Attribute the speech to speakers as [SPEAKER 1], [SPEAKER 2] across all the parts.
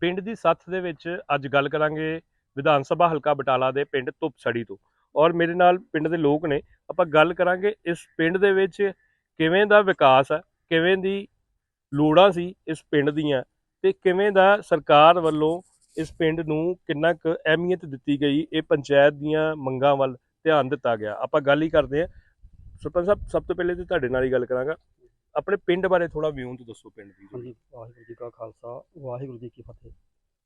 [SPEAKER 1] ਪਿੰਡ ਦੀ ਸੱਥ ਦੇ ਵਿੱਚ ਅੱਜ ਗੱਲ ਕਰਾਂਗੇ ਵਿਧਾਨ ਸਭਾ ਹਲਕਾ ਬਟਾਲਾ ਦੇ ਪਿੰਡ ਧੁੱਪਸੜੀ ਤੋਂ। ਔਰ ਮੇਰੇ ਨਾਲ ਪਿੰਡ ਦੇ ਲੋਕ ਨੇ, ਆਪਾਂ ਗੱਲ ਕਰਾਂਗੇ ਇਸ ਪਿੰਡ ਦੇ ਵਿੱਚ ਕਿਵੇਂ ਦਾ ਵਿਕਾਸ ਹੈ ਕਿਵੇਂ ਦੀ ਲੋੜਾਂ ਸੀ ਇਸ ਪਿੰਡ ਦੀਆਂ ਤੇ ਕਿਵੇਂ ਦਾ ਸਰਕਾਰ ਵੱਲੋਂ ਇਸ ਪਿੰਡ ਨੂੰ ਕਿੰਨਾ ਕੁ ਅਹਿਮੀਅਤ ਦਿੱਤੀ ਗਈ, ਇਹ ਪੰਚਾਇਤ ਦੀਆਂ ਮੰਗਾਂ ਵੱਲ ਧਿਆਨ ਦਿੱਤਾ ਗਿਆ। ਆਪਾਂ ਗੱਲ ਹੀ ਕਰਦੇ ਹਾਂ। ਸਰਪੰਚ ਸਾਹਿਬ, ਸਭ ਤੋਂ ਪਹਿਲੇ ਤੇ ਤੁਹਾਡੇ ਨਾਲ ਹੀ ਗੱਲ ਕਰਾਂਗਾ। ਆਪਣੇ ਪਿੰਡ ਬਾਰੇ ਥੋੜਾ ਵਿਊ ਦੱਸੋ ਪਿੰਡ ਦੀ
[SPEAKER 2] ਹਾਂਜੀ, ਵਾਹਿਗੁਰੂ ਜੀ ਕਾ ਖਾਲਸਾ, ਵਾਹਿਗੁਰੂ ਜੀ ਕੀ ਫਤਿਹ।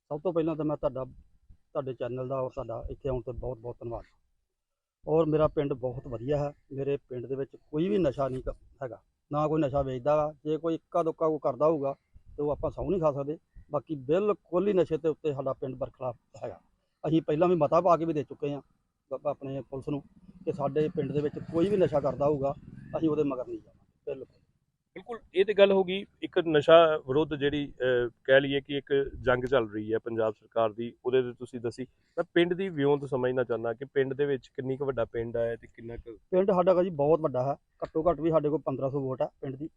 [SPEAKER 2] ਸਭ ਤੋਂ ਪਹਿਲਾਂ ਤਾਂ ਮੈਂ ਤੁਹਾਡਾ, ਤੁਹਾਡੇ ਚੈਨਲ ਦਾ ਔਰ ਤੁਹਾਡਾ ਇੱਥੇ ਆਉਣ ਤੇ ਬਹੁਤ ਬਹੁਤ ਧੰਨਵਾਦ। ਔਰ ਮੇਰਾ ਪਿੰਡ ਬਹੁਤ ਵਧੀਆ ਹੈ। ਮੇਰੇ ਪਿੰਡ ਦੇ ਵਿੱਚ ਕੋਈ ਵੀ ਨਸ਼ਾ ਨਹੀਂ ਕ- ਹੈਗਾ। ਨਾ ਕੋਈ ਨਸ਼ਾ ਵੇਚਦਾ ਵਾ ਜੇ ਕੋਈ ਇੱਕਾ ਦੁੱਕਾ ਕੋਈ ਕਰਦਾ ਹੋਊਗਾ, ਤੇ ਉਹ ਆਪਾਂ ਸਹੁੰ ਨਹੀਂ ਖਾ ਸਕਦੇ। ਬਾਕੀ ਬਿਲਕੁਲ ਹੀ ਨਸ਼ੇ ਦੇ ਉੱਤੇ ਸਾਡਾ ਪਿੰਡ ਬਰਖਲਾਫ ਹੈਗਾ। ਅਸੀਂ ਪਹਿਲਾਂ ਵੀ ਮਤਾ ਪਾ ਕੇ ਵੀ ਦੇ ਚੁੱਕੇ ਹਾਂ ਆਪਣੇ ਪੁਲਿਸ ਨੂੰ ਕਿ ਸਾਡੇ ਪਿੰਡ ਦੇ ਵਿੱਚ ਕੋਈ ਵੀ ਨਸ਼ਾ ਕਰਦਾ ਹੋਊਗਾ, ਅਸੀਂ ਉਹਦੇ ਮਗਰ ਨਹੀਂ ਜਾਵਾਂਗੇ। ਬਿਲਕੁਲ।
[SPEAKER 1] ਬਿਲਕੁਲ, ਇਹ ਤੇ ਗੱਲ ਹੋ ਗਈ, ਇੱਕ ਨਸ਼ਾ ਵਿਰੁੱਧ ਜਿਹੜੀ ਕਹਿ ਲਈਏ ਕਿ ਇੱਕ ਜੰਗ ਚੱਲ ਰਹੀ ਹੈ ਪੰਜਾਬ ਸਰਕਾਰ ਦੀ, ਉਹਦੇ ਤੇ ਤੁਸੀਂ ਦੱਸੀ। ਮੈਂ ਪਿੰਡ ਦੀ ਵਿਊ ਤੋਂ ਸਮਝਣਾ ਚਾਹੁੰਦਾ ਕਿ ਪਿੰਡ ਦੇ ਵਿੱਚ ਕਿੰਨੀ ਕੁ ਵੱਡਾ ਪਿੰਡ ਹੈ ਤੇ ਕਿੰਨਾ ਕੁ
[SPEAKER 2] ਪਿੰਡ ਸਾਡਾ ਜੀ ਬਹੁਤ ਵੱਡਾ ਹੈ ਘੱਟੋ ਘੱਟ ਵੀ ਸਾਡੇ ਕੋਲ 1500 ਵੋਟ ਹੈ ਪਿੰਡ ਦੀ।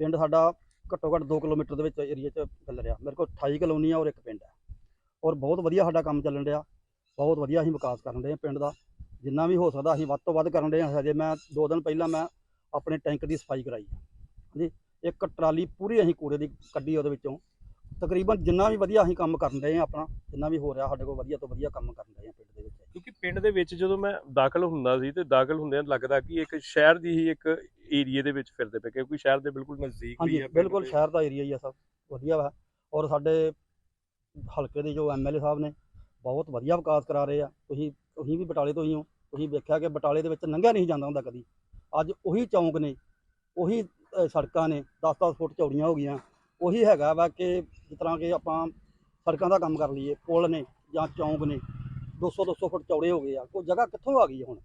[SPEAKER 2] ਪਿੰਡ ਸਾਡਾ ਘੱਟੋ ਘੱਟ 2 ਕਿਲੋਮੀਟਰ ਦੇ ਵਿੱਚ ਏਰੀਆ 'ਚ ਚੱਲ ਰਿਹਾ, ਮੇਰੇ ਕੋਲ 28 ਕਲੋਨੀਆਂ ਔਰ ਇੱਕ ਪਿੰਡ ਹੈ। ਔਰ ਬਹੁਤ ਵਧੀਆ ਸਾਡਾ ਕੰਮ ਚੱਲਣ ਰਿਹਾ ਬਹੁਤ ਵਧੀਆ ਅਸੀਂ ਵਿਕਾਸ ਕਰਨ ਰਹੇ ਹਾਂ ਪਿੰਡ ਦਾ। ਜਿੰਨਾ ਵੀ ਹੋ ਸਕਦਾ ਅਸੀਂ ਵੱਧ ਤੋਂ ਵੱਧ ਕਰਨ ਰਹੇ ਹਾਂ, ਹਜੇ ਮੈਂ 2 ਦਿਨ ਪਹਿਲਾਂ ਮੈਂ ਆਪਣੇ ਟੈਂਕ ਦੀ ਸਫ਼ਾਈ ਕਰਾਈ ਹੈ। ਹਾਂਜੀ ਇੱਕ ਟਰਾਲੀ ਪੂਰੀ ਅਸੀਂ ਕੂੜੇ ਦੀ ਕੱਢੀ ਉਹਦੇ ਵਿੱਚੋਂ। ਤਕਰੀਬਨ ਜਿੰਨਾ ਵੀ ਵਧੀਆ ਅਸੀਂ ਕੰਮ ਕਰਨ ਰਹੇ ਹਾਂ ਆਪਣਾ ਜਿੰਨਾ ਵੀ ਹੋ ਰਿਹਾ ਸਾਡੇ ਕੋਲ ਵਧੀਆ ਤੋਂ ਵਧੀਆ ਕੰਮ ਕਰਨ ਰਹੇ ਹਾਂ ਪਿੰਡ ਦੇ ਵਿੱਚ।
[SPEAKER 1] ਕਿਉਂਕਿ ਪਿੰਡ ਦੇ ਵਿੱਚ ਜਦੋਂ ਮੈਂ ਦਾਖਲ ਹੁੰਦਾ ਸੀ ਤੇ ਦਾਖਲ ਹੁੰਦਿਆਂ ਲੱਗਦਾ ਕਿ ਇੱਕ ਸ਼ਹਿਰ ਦੀ ਹੀ ਇੱਕ ਏਰੀਏ ਦੇ ਵਿੱਚ ਫਿਰਦੇ ਪਏ ਕਿਉਂਕਿ ਸ਼ਹਿਰ ਦੇ ਬਿਲਕੁਲ ਨਜ਼ਦੀਕ ਹੈ ਪਿੰਡ
[SPEAKER 2] ਬਿਲਕੁਲ। ਸ਼ਹਿਰ ਦਾ ਏਰੀਆ ਹੀ ਆ ਸਭ ਵਧੀਆ ਵਾ। ਔਰ ਸਾਡੇ ਹਲਕੇ ਦੇ ਜੋ ਐਮਐਲਏ ਸਾਹਿਬ ਨੇ ਬਹੁਤ ਵਧੀਆ ਵਿਕਾਸ ਕਰਾ ਰਹੇ ਆ। ਤੁਸੀਂ ਤੁਸੀਂ ਵੀ ਬਟਾਲੇ ਤੋਂ ਹੀ ਹੋ ਤੁਸੀਂ ਵੇਖਿਆ ਕਿ ਬਟਾਲੇ ਦੇ ਵਿੱਚ ਲੰਘਿਆ ਨਹੀਂ ਜਾਂਦਾ ਹੁੰਦਾ ਕਦੀ। ਅੱਜ ਉਹੀ ਚੌਂਕ ਨੇ ਉਹੀ ਅ, ਸੜਕਾਂ ਨੇ 10-10 ਫੁੱਟ ਚੌੜੀਆਂ ਹੋ ਗਈਆਂ। ਉਹੀ ਹੈਗਾ ਵਾ ਕਿ ਜਿਸ ਤਰ੍ਹਾਂ ਕਿ ਆਪਾਂ ਸੜਕਾਂ ਦਾ ਕੰਮ ਕਰ ਲਈਏ ਪੁਲ ਨੇ ਜਾਂ ਚੌਂਕ ਨੇ 200-200 ਫੁੱਟ ਚੌੜੇ ਹੋ ਗਏ ਆ। ਕੋਈ ਜਗ੍ਹਾ ਕਿੱਥੋਂ ਆ ਗਈ ਹੈ ਹੁਣ?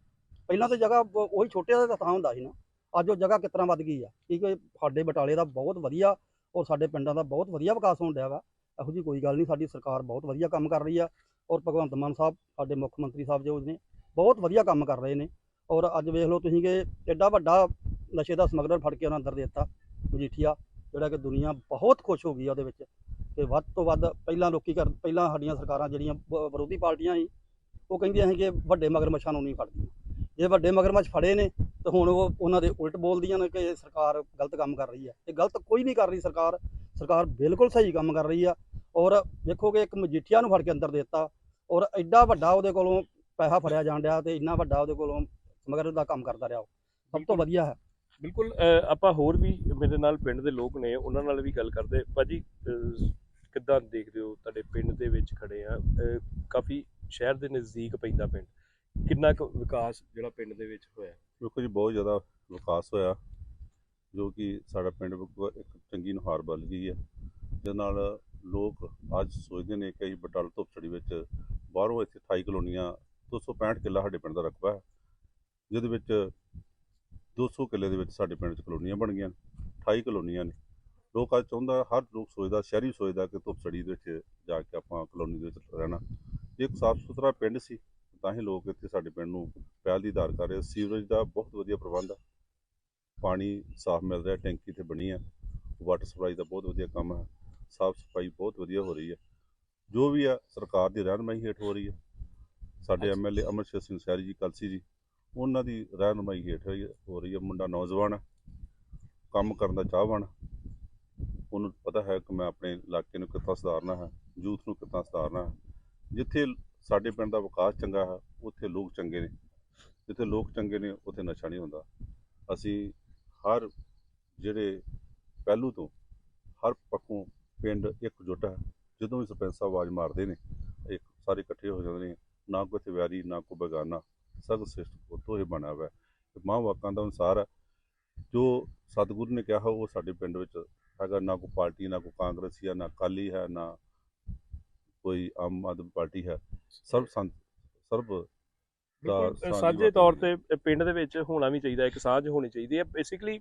[SPEAKER 2] ਪਹਿਲਾਂ ਤਾਂ ਜਗ੍ਹਾ ਬ- ਉਹੀ ਛੋਟੇ ਦਾ ਥਾਂ ਹੁੰਦਾ ਸੀ ਨਾ। ਅੱਜ ਉਹ ਜਗ੍ਹਾ ਕਿਸ ਤਰ੍ਹਾਂ ਵੱਧ ਗਈ ਆ? ਕਿਉਂਕਿ ਸਾਡੇ ਬਟਾਲੇ ਦਾ ਬਹੁਤ ਵਧੀਆ ਔਰ ਸਾਡੇ ਪਿੰਡਾਂ ਦਾ ਬਹੁਤ ਵਧੀਆ ਵਿਕਾਸ ਹੋਣ ਡਿਆ ਵਾ। ਇਹੋ ਜੀ ਕੋਈ ਗੱਲ ਨਹੀਂ ਸਾਡੀ ਸਰਕਾਰ ਬਹੁਤ ਵਧੀਆ ਕੰਮ ਕਰ ਰਹੀ ਆ ਔਰ ਭਗਵੰਤ ਮਾਨ ਸਾਹਿਬ ਸਾਡੇ ਮੁੱਖ ਮੰਤਰੀ ਸਾਹਿਬ ਜੋ ਨੇ ਬਹੁਤ ਵਧੀਆ ਕੰਮ ਕਰ ਰਹੇ ਨੇ। ਔਰ ਅੱਜ ਵੇਖ ਲਓ ਤੁਸੀਂ ਕਿ ਐਡਾ ਵੱਡਾ ਨਸ਼ੇ ਦਾ ਸਮਗਲਰ ਫੜ ਕੇ ਉਹਨਾਂ ਅੰਦਰ ਦੇ ਦਿੱਤਾ ਮਜੀਠੀਆ ਜਿਹੜਾ ਕਿ ਦੁਨੀਆ ਬਹੁਤ ਖੁਸ਼ ਹੋ ਗਈ ਆ ਉਹਦੇ ਵਿੱਚ। ਕਿ ਵੱਧ ਤੋਂ ਵੱਧ ਪਹਿਲਾਂ ਲੋਕੀ ਕਰ ਪਹਿਲਾਂ ਸਾਡੀਆਂ ਸਰਕਾਰਾਂ ਜਿਹੜੀਆਂ ਵਿਰੋਧੀ ਪਾਰਟੀਆਂ ਸੀ ਉਹ ਕਹਿੰਦੀਆਂ ਸੀ ਕਿ ਵੱਡੇ ਮਗਰਮੱਛਾਂ ਨੂੰ ਨਹੀਂ ਫੜਦੀਆਂ। ਜੇ ਵੱਡੇ ਮਗਰਮੱਛ ਫੜੇ ਨੇ ਤੇ ਹੁਣ ਉਹ ਉਹਨਾਂ ਦੇ ਉਲਟ ਬੋਲਦੀਆਂ ਨੇ ਕਿ ਸਰਕਾਰ ਗਲਤ ਕੰਮ ਕਰ ਰਹੀ ਹੈ ਇਹ ਗਲਤ ਕੋਈ ਨਹੀਂ ਕਰ ਰਹੀ ਸਰਕਾਰ। ਸਰਕਾਰ ਬਿਲਕੁਲ ਸਹੀ ਕੰਮ ਕਰ ਰਹੀ ਆ। ਔਰ ਵੇਖੋਗੇ ਇੱਕ ਮਜੀਠੀਆ ਨੂੰ ਫੜ ਕੇ ਅੰਦਰ ਦੇ ਦਿੱਤਾ ਔਰ ਐਡਾ ਵੱਡਾ ਉਹਦੇ ਕੋਲੋਂ ਪੈਸਾ ਫੜਿਆ ਜਾਣ ਡਿਆ ਤੇ ਇੰਨਾ ਵੱਡਾ ਉਹਦੇ ਕੋਲੋਂ ਸਮਗਲਰ ਦਾ ਕੰਮ ਕਰਦਾ ਰਿਹਾ ਉਹ। ਸਭ ਤੋਂ ਵਧੀਆ ਹੈ।
[SPEAKER 1] ਬਿਲਕੁਲ ਆਪਾਂ ਹੋਰ ਵੀ ਮੇਰੇ ਨਾਲ ਪਿੰਡ ਦੇ ਲੋਕ ਨੇ ਉਹਨਾਂ ਨਾਲ ਵੀ ਗੱਲ ਕਰਦੇ। ਭਾਜੀ ਅਹ, ਕਿੱਦਾਂ ਦੇਖਦੇ ਹੋ ਤੁਹਾਡੇ ਪਿੰਡ ਦੇ ਵਿੱਚ ਖੜੇ ਆ? ਕਾਫੀ ਸ਼ਹਿਰ ਦੇ ਨਜ਼ਦੀਕ ਪੈਂਦਾ ਪਿੰਡ। ਕਿੰਨਾ ਕੁ ਵਿਕਾਸ ਜਿਹੜਾ ਪਿੰਡ ਦੇ ਵਿੱਚ ਹੋਇਆ?
[SPEAKER 3] ਵੇਖੋ ਜੀ ਬਹੁਤ ਜ਼ਿਆਦਾ ਵਿਕਾਸ ਹੋਇਆ ਜੋ ਕਿ ਸਾਡਾ ਪਿੰਡ ਇੱਕ ਚੰਗੀ ਨੁਹਾਰ ਬਣ ਗਈ ਹੈ ਜਿਹਦੇ ਨਾਲ ਲੋਕ ਅੱਜ ਸੋਚਦੇ ਨੇ ਕਿ ਅਸੀਂ ਬਟਾਲਾ ਧੁੱਪਛੜੀ ਵਿੱਚ ਬਾਹਰੋਂ ਇੱਥੇ 28 ਕਲੋਨੀਆਂ 265 ਕਿੱਲਾ ਸਾਡੇ ਪਿੰਡ ਦਾ ਰਕਬਾ ਹੈ। ਜਿਹਦੇ ਵਿੱਚ 200 ਕਿੱਲੇ ਦੇ ਵਿੱਚ ਸਾਡੇ ਪਿੰਡ 'ਚ ਕਲੋਨੀਆਂ ਬਣ ਗਈਆਂ ਨੇ 28 ਕਲੋਨੀਆਂ ਨੇ। ਲੋਕ ਅੱਜ ਚਾਹੁੰਦਾ ਹਰ ਲੋਕ ਸੋਚਦਾ ਸ਼ਹਿਰੀ ਸੋਚਦਾ ਕਿ ਧੁੱਪਛੜੀ ਦੇ ਵਿੱਚ ਜਾ ਕੇ ਆਪਾਂ ਕਲੋਨੀ ਦੇ ਵਿੱਚ ਰਹਿਣਾ। ਜੇ ਇੱਕ ਸਾਫ਼ ਸੁਥਰਾ ਪਿੰਡ ਸੀ ਤਾਂ ਹੀ ਲੋਕ ਇੱਥੇ ਸਾਡੇ ਪਿੰਡ ਨੂੰ ਪਹਿਲ ਦੀ ਆਧਾਰ ਕਰ ਰਹੇ ਸੀਵਰੇਜ ਦਾ ਬਹੁਤ ਵਧੀਆ ਪ੍ਰਬੰਧ ਆ। ਪਾਣੀ ਸਾਫ਼ ਮਿਲ ਰਿਹਾ ਟੈਂਕੀ ਤੇ ਬਣੀ ਆ। ਵਾਟਰ ਸਪਲਾਈ ਦਾ ਬਹੁਤ ਵਧੀਆ ਕੰਮ ਹੈ ਸਾਫ਼ ਸਫ਼ਾਈ ਬਹੁਤ ਵਧੀਆ ਹੋ ਰਹੀ ਹੈ ਜੋ ਵੀ ਆ ਸਰਕਾਰ ਦੀ ਰਹਿਨਮਾਈ ਹੇਠ ਹੋ ਰਹੀ ਹੈ ਸਾਡੇ। ਐਮਐਲਏ ਅਮਰਸ਼ੇਰ ਸਿੰਘ ਸਹਿਰੀ ਜੀ ਕਲਸੀ ਜੀ ਉਹਨਾਂ ਦੀ ਰਹਿਨਮਾਈ ਹੇਠ ਹੋਈ- ਹੋ ਰਹੀ ਹੈ। ਮੁੰਡਾ ਨੌਜਵਾਨ ਹੈ। ਕੰਮ ਕਰਨ ਦਾ ਚਾਹਵਾਨ ਉਹਨੂੰ ਪਤਾ ਹੈ ਕਿ ਮੈਂ ਆਪਣੇ ਇਲਾਕੇ ਨੂੰ ਕਿੱਦਾਂ ਸੁਧਾਰਨਾ ਹੈ, ਯੂਥ ਨੂੰ ਕਿੱਦਾਂ ਸੁਧਾਰਨਾ ਹੈ। ਜਿੱਥੇ ਸਾਡੇ ਪਿੰਡ ਦਾ ਵਿਕਾਸ ਚੰਗਾ ਹੈ, ਉੱਥੇ ਲੋਕ ਚੰਗੇ ਨੇ। ਜਿੱਥੇ ਲੋਕ ਚੰਗੇ ਨੇ, ਉੱਥੇ ਨਸ਼ਾ ਨਹੀਂ ਹੁੰਦਾ। ਅਸੀਂ ਹਰ ਜਿਹੜੇ ਪਹਿਲੂ ਤੋਂ ਹਰ ਪੱਖੋਂ ਪਿੰਡ ਇੱਕ ਜੁੱਟ ਹੈ। ਜਦੋਂ ਵੀ ਸਰਪੰਚ ਸਾਹਿਬ ਆਵਾਜ਼ ਮਾਰਦੇ ਨੇ ਇੱਕ ਸਾਰੇ ਇਕੱਠੇ ਹੋ ਜਾਂਦੇ ਨੇ। ਨਾ ਕੋਈ ਇੱਥੇ ਵੈਰੀ ਨਾ ਕੋਈ ਬੇਗਾਨਾ। ਸਭ ਸਿਸਟ ਉਤੋਂ ਹੀ ਬਣਾ ਹੋਇਆ ਮਾਂ ਵਾਕਾਂ ਦਾ ਅਨੁਸਾਰ ਜੋ ਸਤਿਗੁਰੂ ਨੇ ਕਿਹਾ ਉਹ ਸਾਡੇ ਪਿੰਡ ਵਿੱਚ ਹੈਗਾ ਨਾ ਕੋਈ ਪਾਰਟੀ ਨਾ ਕੋਈ ਕਾਂਗਰਸੀ ਹੈ ਨਾ ਅਕਾਲੀ ਹੈ ਨਾ ਕੋਈ ਆਮ ਆਦਮੀ ਪਾਰਟੀ ਹੈ। ਸਰਬ ਸੰਤ ਸਰਬ ਸਾਂਝੀ
[SPEAKER 1] ਤੌਰ। ਤੇ ਪਿੰਡ ਦੇ ਵਿੱਚ ਹੋਣਾ ਵੀ ਚਾਹੀਦਾ ਇੱਕ ਸਾਂਝ ਹੋਣੀ ਚਾਹੀਦੀ ਹੈ। ਬੇਸਿਕਲੀ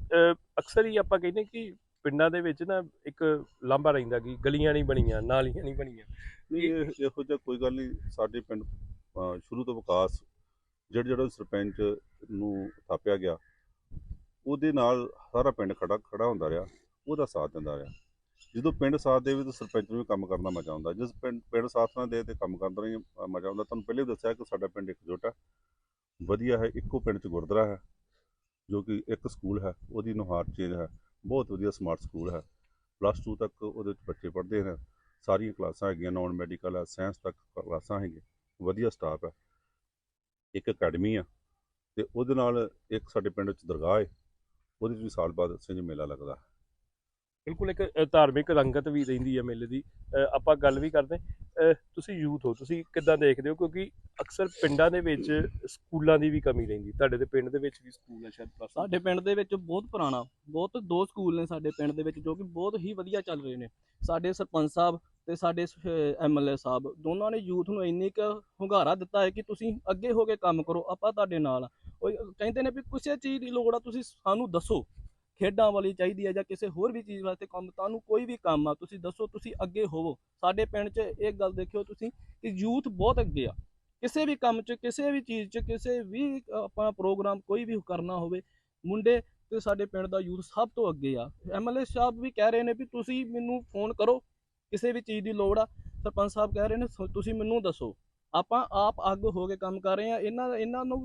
[SPEAKER 1] ਅਕਸਰ ਹੀ ਆਪਾਂ ਕਹਿੰਦੇ ਕਿ ਪਿੰਡਾਂ ਦੇ ਵਿੱਚ ਨਾ ਇੱਕ ਲਾਂਭਾ ਰਹਿੰਦਾ ਕਿ ਗਲੀਆਂ ਨਹੀਂ ਬਣੀਆਂ ਨਾਲੀਆਂ ਨਹੀਂ ਬਣੀਆਂ।
[SPEAKER 3] ਨਹੀਂ ਇਹ ਜਿਹਾ ਕੋਈ ਗੱਲ ਨਹੀਂ। ਸਾਡੇ ਪਿੰਡ ਸ਼ੁਰੂ ਤੋਂ ਵਿਕਾਸ ਜਿਹੜਾ ਜਿਹੜਾ ਸਰਪੰਚ ਨੂੰ ਥਾਪਿਆ ਗਿਆ, ਉਹਦੇ ਨਾਲ ਸਾਰਾ ਪਿੰਡ ਖੜਾ ਖੜਾ ਹੁੰਦਾ ਰਿਹਾ, ਉਹਦਾ ਸਾਥ ਦਿੰਦਾ ਰਿਹਾ। ਜਦੋਂ ਪਿੰਡ ਸਾਥ ਦੇਵੇ ਤਾਂ ਸਰਪੰਚ ਨੂੰ ਵੀ ਕੰਮ ਕਰਨ ਦਾ ਮਜ਼ਾ ਆਉਂਦਾ। ਜਿਸ ਪਿੰਡ ਪਿੰਡ ਸਾਥ ਨਾ ਦੇ ਤੇ ਕੰਮ ਕਰਨ ਦਾ ਨਹੀਂ ਮਜ਼ਾ ਆਉਂਦਾ। ਤੁਹਾਨੂੰ ਪਹਿਲੇ ਵੀ ਦੱਸਿਆ ਕਿ ਸਾਡਾ ਪਿੰਡ ਇੱਕਜੁੱਟ ਹੈ। ਵਧੀਆ ਹੈ, ਇੱਕੋ ਪਿੰਡ 'ਚ ਗੁਰਦੁਆਰਾ ਹੈ, ਜੋ ਕਿ ਇੱਕ ਸਕੂਲ ਹੈ, ਉਹਦੀ ਨੁਹਾਰ ਚੇਂਜ ਹੈ। ਬਹੁਤ ਵਧੀਆ ਸਮਾਰਟ ਸਕੂਲ ਹੈ। ਪਲੱਸ 2 ਤੱਕ ਉਹਦੇ ਵਿੱਚ ਬੱਚੇ ਪੜ੍ਹਦੇ ਨੇ। ਸਾਰੀਆਂ ਕਲਾਸਾਂ ਹੈਗੀਆਂ ਨਾਨ ਮੈਡੀਕਲ ਹੈ ਸਾਇੰਸ ਤੱਕ ਕਲਾਸਾਂ ਹੈਗੀਆਂ। ਵਧੀਆ ਸਟਾਫ ਹੈ। ਇੱਕ ਅਕੈਡਮੀ ਆ ਤੇ ਉਹਦੇ ਨਾਲ ਇੱਕ ਸਾਡੇ ਪਿੰਡ ਵਿੱਚ ਦਰਗਾਹ ਹੈ ਉਹਦੇ 'ਚ ਵੀ ਸਾਲ ਬਾਅਦ ਸਿੰਘ ਮੇਲਾ ਲੱਗਦਾ।
[SPEAKER 1] ਬਿਲਕੁਲ ਇੱਕ ਧਾਰਮਿਕ ਰੰਗਤ ਵੀ ਰਹਿੰਦੀ ਹੈ ਮੇਲੇ ਦੀ। ਆਪਾਂ ਗੱਲ ਵੀ ਕਰਦੇ ਤੁਸੀਂ ਯੂਥ ਹੋ ਤੁਸੀਂ ਕਿੱਦਾਂ ਦੇਖਦੇ ਹੋ? ਕਿਉਂਕਿ ਅਕਸਰ ਪਿੰਡਾਂ ਦੇ ਵਿੱਚ ਸਕੂਲਾਂ ਦੀ ਵੀ ਕਮੀ ਰਹਿੰਦੀ ਤੁਹਾਡੇ ਦੇ ਪਿੰਡ ਦੇ ਵਿੱਚ ਵੀ ਸਕੂਲ ਹੈ ਸ਼ਾਇਦ।
[SPEAKER 4] ਸਾਡੇ ਪਿੰਡ ਦੇ ਵਿੱਚ ਬਹੁਤ ਪੁਰਾਣਾ ਬਹੁਤ ਦੋ ਸਕੂਲ ਨੇ ਸਾਡੇ ਪਿੰਡ ਦੇ ਵਿੱਚ ਜੋ ਕਿ ਬਹੁਤ ਹੀ ਵਧੀਆ ਚੱਲ ਰਹੇ ਨੇ। ਸਾਡੇ ਸਰਪੰਚ ਸਾਹਿਬ ਤੇ ਸਾਡੇ ਐਮਐਲਏ ਸਾਹਿਬ, ਦੋਨਾਂ ਨੇ ਯੂਥ ਨੂੰ ਇੰਨੀ ਕੁ ਹੁੰਗਾਰਾ ਦਿੱਤਾ ਹੈ ਕਿ ਤੁਸੀਂ ਅੱਗੇ ਹੋ ਕੇ ਕੰਮ ਕਰੋ, ਆਪਾਂ ਤੁਹਾਡੇ ਨਾਲ ਉਹ ਕਹਿੰਦੇ ਨੇ ਵੀ ਕਿਸੇ ਚੀਜ਼ ਦੀ ਲੋੜ ਆ, ਤੁਸੀਂ ਸਾਨੂੰ ਦੱਸੋ, ਖੇਡਾਂ ਵਾਲੀ ਚਾਹੀਦੀ ਹੈ ਜਾਂ ਕਿਸੇ ਹੋਰ ਵੀ ਚੀਜ਼ ਵਾਸਤੇ ਕੰਮ, ਤੁਹਾਨੂੰ ਕੋਈ ਵੀ ਕੰਮ ਆ, ਤੁਸੀਂ ਦੱਸੋ, ਤੁਸੀਂ ਅੱਗੇ ਹੋਵੋ। ਸਾਡੇ ਪਿੰਡ 'ਚ ਇਹ ਗੱਲ ਦੇਖਿਓ ਤੁਸੀਂ ਕਿ ਯੂਥ ਬਹੁਤ ਅੱਗੇ ਆ। ਕਿਸੇ ਵੀ ਕੰਮ 'ਚ, ਕਿਸੇ ਵੀ ਚੀਜ਼ 'ਚ, ਕਿਸੇ ਵੀ ਆਪਣਾ ਪ੍ਰੋਗਰਾਮ ਕੋਈ ਵੀ ਕਰਨਾ ਹੋਵੇ, ਮੁੰਡੇ ਤੇ ਸਾਡੇ ਪਿੰਡ ਦਾ ਯੂਥ ਸਭ ਤੋਂ ਅੱਗੇ ਆ। ਐਮਐਲਏ ਸਾਹਿਬ ਵੀ ਕਹਿ ਰਹੇ ਨੇ ਵੀ ਤੁਸੀਂ ਮੈਨੂੰ ਫੋਨ ਕਰੋ ਕਿਸੇ ਵੀ ਚੀਜ਼ ਦੀ ਲੋੜ ਆ ਸਰਪੰਚ ਸਾਹਿਬ ਕਹਿ ਰਹੇ ਨੇ ਤੁਸੀਂ ਮੈਨੂੰ ਦੱਸੋ ਆਪਾਂ ਆਪ ਅੱਗ ਹੋ ਕੇ ਕੰਮ ਕਰ ਰਹੇ ਆ ਇਹਨਾਂ ਇਹਨਾਂ ਨੂੰ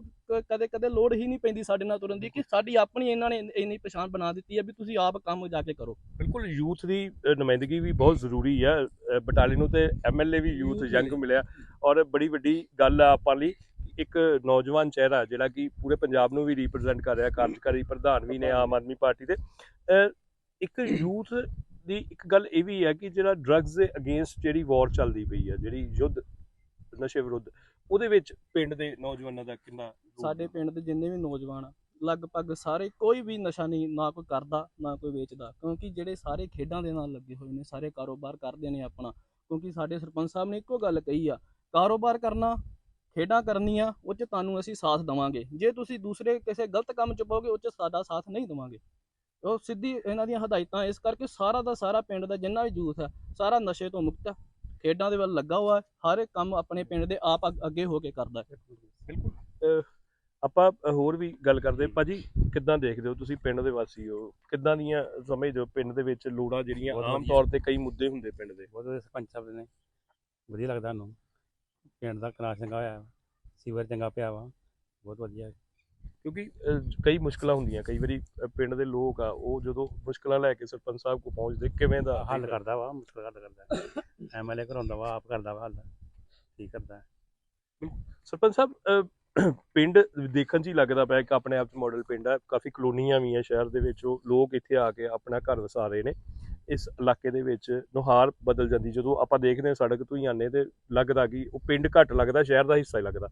[SPEAKER 4] ਕਦੇ ਕਦੇ ਲੋੜ ਹੀ ਨਹੀਂ ਪੈਂਦੀ ਸਾਡੇ ਨਾਲ ਤੁਰਨ ਦੀ ਕਿ ਸਾਡੀ ਆਪਣੀ ਇਹਨਾਂ ਨੇ ਇੰਨੀ ਪਛਾਣ ਬਣਾ ਦਿੱਤੀ ਹੈ ਵੀ ਤੁਸੀਂ ਆਪ ਕੰਮ ਜਾ ਕੇ ਕਰੋ।
[SPEAKER 1] ਬਿਲਕੁਲ ਯੂਥ ਦੀ ਨੁਮਾਇੰਦਗੀ ਵੀ ਬਹੁਤ ਜ਼ਰੂਰੀ ਹੈ ਅ, ਬਟਾਲੀ ਨੂੰ ਤੇ ਐਮਐਲਏ ਵੀ ਯੂਥ ਯੰਗ ਮਿਲਿਆ ਔਰ ਬੜੀ ਵੱਡੀ ਗੱਲ ਆ ਆਪਾਂ ਲਈ ਇੱਕ ਨੌਜਵਾਨ ਚਿਹਰਾ ਜਿਹੜਾ ਕਿ ਪੂਰੇ ਪੰਜਾਬ ਨੂੰ ਵੀ ਰਿਪਰੈਜ਼ੈਂਟ ਕਰ ਰਿਹਾ ਕਾਰਜਕਾਰੀ ਪ੍ਰਧਾਨ ਵੀ ਨੇ ਆਮ ਆਦਮੀ ਪਾਰਟੀ ਦੇ ਇੱਕ ਯੂਥ ਦੀ ਇੱਕ ਗੱਲ ਇਹ ਵੀ ਹੈ ਕਿ ਜਿਹੜਾ ਡਰੱਗਸ ਦੇ ਅਗੇਂਸਟ ਜਿਹੜੀ ਵਾਰ ਚੱਲਦੀ ਪਈ ਹੈ ਜਿਹੜੀ ਯੁੱਧ ਨਸ਼ੇ ਵਿਰੁੱਧ ਉਹਦੇ ਵਿੱਚ ਪਿੰਡ ਦੇ ਨੌਜਵਾਨਾਂ ਦਾ ਕਿੰਨਾ
[SPEAKER 4] ਸਾਡੇ ਪਿੰਡ ਦੇ ਜਿੰਨੇ ਵੀ ਨੌਜਵਾਨ ਆ ਲਗਭਗ ਸਾਰੇ ਕੋਈ ਵੀ ਨਸ਼ਾ ਨਹੀਂ ਨਾ ਕੋਈ ਕਰਦਾ ਨਾ ਕੋਈ ਵੇਚਦਾ ਕਿਉਂਕਿ ਜਿਹੜੇ ਸਾਰੇ ਖੇਡਾਂ ਦੇ ਨਾਲ ਲੱਗੇ ਹੋਏ ਨੇ ਸਾਰੇ ਕਾਰੋਬਾਰ ਕਰਦੇ ਨੇ ਆਪਣਾ ਕਿਉਂਕਿ ਸਾਡੇ ਸਰਪੰਚ ਸਾਹਿਬ ਨੇ ਇੱਕੋ ਗੱਲ ਕਹੀ ਆ ਕਾਰੋਬਾਰ ਕਰਨਾ ਖੇਡਾਂ ਕਰਨੀਆਂ ਉਹ 'ਚ ਤੁਹਾਨੂੰ ਅਸੀਂ ਸਾਥ ਦਵਾਂਗੇ ਜੇ ਤੁਸੀਂ ਦੂਸਰੇ ਕਿਸੇ ਗਲਤ ਕੰਮ 'ਚ ਪਾਓਗੇ ਉਹ 'ਚ ਸਾਡਾ ਸਾਥ ਨਹੀਂ ਦਵਾਂਗੇ। ਉਹ ਸਿੱਧੀ ਇਹਨਾਂ ਦੀਆਂ ਹਦਾਇਤਾਂ ਇਸ ਕਰਕੇ ਸਾਰਾ ਦਾ ਸਾਰਾ ਪਿੰਡ ਦਾ ਜਿੰਨਾ ਵੀ ਯੂਥ ਹੈ ਸਾਰਾ ਨਸ਼ੇ ਤੋਂ ਮੁਕਤ ਹੈ। ਖੇਡਾਂ ਦੇ ਵੱਲ ਲੱਗਾ ਹੋਇਆ ਹਰ ਇੱਕ ਕੰਮ ਆਪਣੇ ਪਿੰਡ ਦੇ ਆਪ ਅੱਗ- ਅੱਗੇ ਹੋ ਕੇ ਕਰਦਾ ਹੈ।
[SPEAKER 1] ਬਿਲਕੁਲ। ਆਪਾਂ ਹੋਰ ਵੀ ਗੱਲ ਕਰਦੇ ਭਾਜੀ ਕਿੱਦਾਂ ਦੇਖਦੇ ਹੋ ਤੁਸੀਂ ਪਿੰਡ ਦੇ ਵਾਸੀ ਹੋ? ਕਿੱਦਾਂ ਦੀਆਂ ਸਮਝਦੇ ਹੋ ਪਿੰਡ ਦੇ ਵਿੱਚ ਲੋੜਾਂ ਜਿਹੜੀਆਂ ਆਮ। ਤੌਰ ਤੇ ਕਈ ਮੁੱਦੇ ਹੁੰਦੇ ਪਿੰਡ ਦੇ?
[SPEAKER 5] ਬਹੁਤ ਸਰਪੰਚ ਸਾਹਿਬ ਨੇ। ਵਧੀਆ ਲੱਗਦਾ ਸਾਨੂੰ। ਪਿੰਡ ਦਾ ਕਨਾਲ ਚੰਗਾ ਹੋਇਆ ਸੀਵਰ ਚੰਗਾ ਪਿਆ ਵਾ। ਬਹੁਤ ਵਧੀਆ।
[SPEAKER 1] ਕਿਉਂਕਿ ਕਈ ਮੁਸ਼ਕਲਾਂ ਹੁੰਦੀਆਂ ਕਈ ਵਾਰੀ ਪਿੰਡ ਦੇ ਲੋਕ ਆ ਉਹ ਜਦੋਂ ਮੁਸ਼ਕਲਾਂ ਲੈ ਕੇ ਸਰਪੰਚ ਸਾਹਿਬ ਕੋਲ ਪਹੁੰਚਦੇ ਕਿਵੇਂ ਦਾ
[SPEAKER 5] ਹੱਲ ਕਰਦਾ ਵਾ ਮੁਸ਼ਕਲ ਹੱਲ ਕਰਦਾ। ਐਮਐਲਏ ਕਰਾਉਂਦਾ ਵਾ ਆਪ ਕਰਦਾ ਵਾ ਹੱਲ ਠੀਕ ਕਰਦਾ।
[SPEAKER 1] ਸਰਪੰਚ ਸਾਹਿਬ ਪਿੰਡ ਦੇਖਣ 'ਚ ਹੀ ਲੱਗਦਾ ਪਿਆ ਕਿ ਆਪਣੇ ਆਪ 'ਚ ਮਾਡਲ ਪਿੰਡ ਹੈ ਕਾਫੀ ਕਲੋਨੀਆਂ ਵੀ ਆ ਸ਼ਹਿਰ ਦੇ ਵਿੱਚ ਉਹ ਲੋਕ ਇੱਥੇ ਆ ਕੇ ਆਪਣਾ ਘਰ ਵਸਾ ਰਹੇ ਨੇ। ਇਸ ਇਲਾਕੇ ਦੇ ਵਿੱਚ ਨੁਹਾਰ ਬਦਲ ਜਾਂਦੀ ਜਦੋਂ ਆਪਾਂ ਦੇਖਦੇ ਹਾਂ ਸੜਕ ਤੋਂ ਹੀ ਆਨੇ ਤੇ ਲੱਗਦਾ ਕਿ ਉਹ ਪਿੰਡ ਘੱਟ ਲੱਗਦਾ ਸ਼ਹਿਰ ਦਾ ਹਿੱਸਾ ਹੀ ਲੱਗਦਾ।